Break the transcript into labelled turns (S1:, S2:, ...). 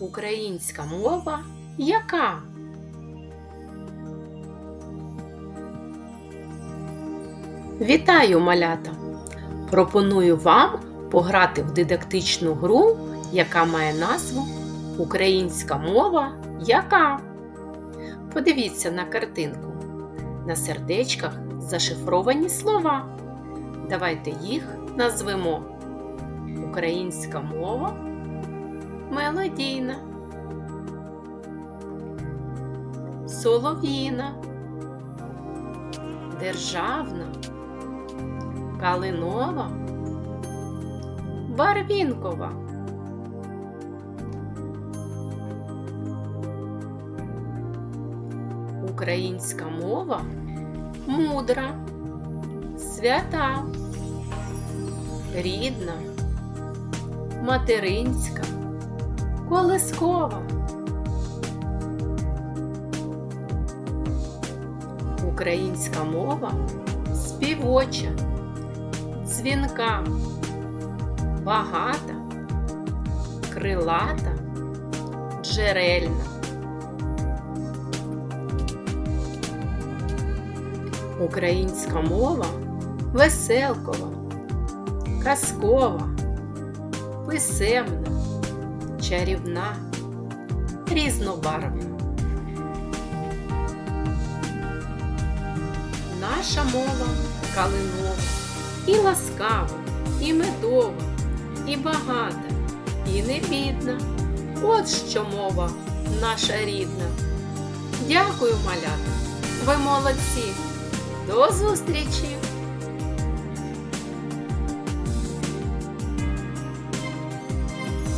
S1: Українська мова яка? Вітаю, малята! Пропоную вам пограти в дидактичну гру, яка має назву Українська мова яка? Подивіться на картинку. На сердечках зашифровані слова. Давайте їх назвемо. Українська мова мелодійна, солов'їна, державна, калинова, барвінкова. Українська мова мудра, свята, рідна, материнська, колискова. Українська мова співоча, дзвінка, багата, крилата, джерельна. Українська мова веселкова, казкова, писемна, чарівна, різнобарвна. Наша мова калинова, і ласкава, і медова, і багата, і не бідна. От що мова наша рідна. Дякую, малята! Ви молодці! До зустрічі!